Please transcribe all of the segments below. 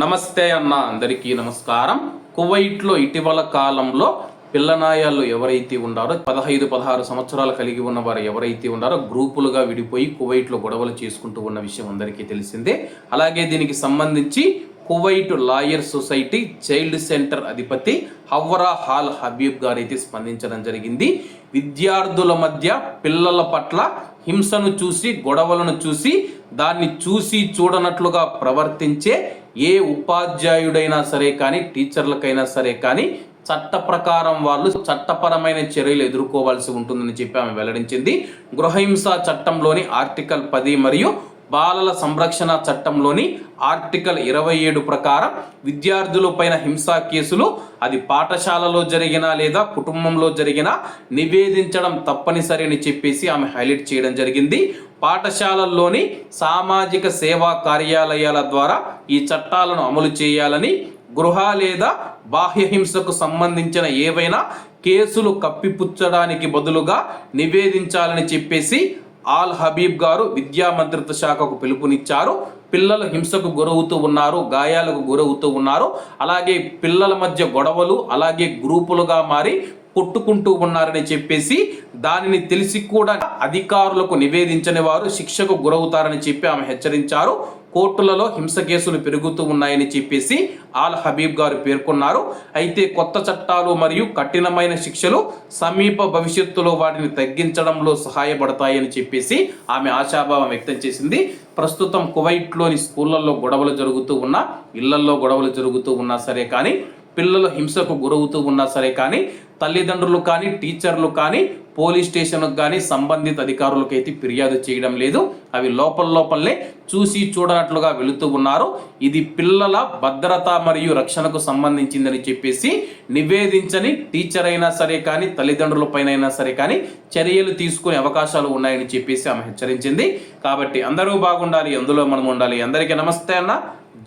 నమస్తే అన్న అందరికీ నమస్కారం. కువైట్లో ఇటీవల కాలంలో పిల్లనాయాలు ఎవరైతే ఉన్నారో పదహైదు పదహారు సంవత్సరాలు కలిగి ఉన్న వారు ఎవరైతే ఉన్నారో గ్రూపులుగా విడిపోయి కువైట్లో గొడవలు చేసుకుంటూ ఉన్న విషయం అందరికీ తెలిసిందే. అలాగే దీనికి సంబంధించి Kuwait lawyer society child center అధిపతి హవ్వరా హాల్ హబీబ్ గారు అయితే స్పందించడం జరిగింది. విద్యార్థుల మధ్య పిల్లల పట్ల హింసను చూసి గొడవలను చూసి దాన్ని చూసి చూడనట్లుగా ప్రవర్తించే ఏ ఉపాధ్యాయుడైనా సరే కానీ టీచర్లకైనా సరే కానీ చట్ట ప్రకారం వాళ్ళు చట్టపరమైన చర్యలు ఎదుర్కోవాల్సి ఉంటుందని చెప్పి ఆమె వెల్లడించింది. గృహహింస చట్టంలోని ఆర్టికల్ పది మరియు బాలల సంరక్షణ చట్టంలోని ఆర్టికల్ ఇరవై ఏడు ప్రకారం విద్యార్థులపైన హింసా కేసులు అది పాఠశాలలో జరిగినా లేదా కుటుంబంలో జరిగినా నివేదించడం తప్పనిసరి అని చెప్పేసి ఆమె హైలైట్ చేయడం జరిగింది. పాఠశాలల్లోని సామాజిక సేవా కార్యాలయాల ద్వారా ఈ చట్టాలను అమలు చేయాలని గృహ లేదా బాహ్య హింసకు సంబంధించిన ఏవైనా కేసులు కప్పిపుచ్చడానికి బదులుగా నివేదించాలని చెప్పేసి ఆల్ హబీబ్ గారు విద్యా మంత్రిత్వ శాఖకు పిలుపునిచ్చారు. పిల్లలు హింసకు గురవుతూ ఉన్నారు గాయాలకు గురవుతూ ఉన్నారు. అలాగే పిల్లల మధ్య గొడవలు అలాగే గ్రూపులుగా మారి కొట్టుకుంటూ ఉన్నారని చెప్పేసి దానిని తెలిసి కూడా అధికారులకు నివేదించని వారు శిక్షకు గురవుతారని చెప్పి ఆమె హెచ్చరించారు. కోర్టులలో హింస కేసులు పెరుగుతూ ఉన్నాయని చెప్పేసి ఆల్ హబీబ్ గారు పేర్కొన్నారు. అయితే కొత్త చట్టాలు మరియు కఠినమైన శిక్షలు సమీప భవిష్యత్తులో వాటిని తగ్గించడంలో సహాయపడతాయని చెప్పేసి ఆమె ఆశాభావం వ్యక్తం చేసింది. ప్రస్తుతం కువైట్లోని స్కూళ్ళల్లో గొడవలు జరుగుతూ ఉన్నా ఇళ్ళల్లో గొడవలు జరుగుతూ ఉన్నా సరే కానీ పిల్లలు హింసకు గురవుతూ ఉన్నా సరే కానీ తల్లిదండ్రులు కానీ టీచర్లు కానీ పోలీస్ స్టేషన్కు కానీ సంబంధిత అధికారులకు అయితే ఫిర్యాదు చేయడం లేదు. అవి లోపల లోపలనే చూసి చూడనట్లుగా వెళుతూ ఉన్నారు. ఇది పిల్లల భద్రత మరియు రక్షణకు సంబంధించిందని చెప్పేసి నివేదించని టీచర్ అయినా సరే కానీ తల్లిదండ్రుల పైన అయినా సరే కానీ చర్యలు తీసుకునే అవకాశాలు ఉన్నాయని చెప్పేసి ఆమె హెచ్చరించింది. కాబట్టి అందరూ బాగుండాలి అందులో మనం ఉండాలి. అందరికీ నమస్తే అన్న.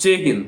జై హింద్.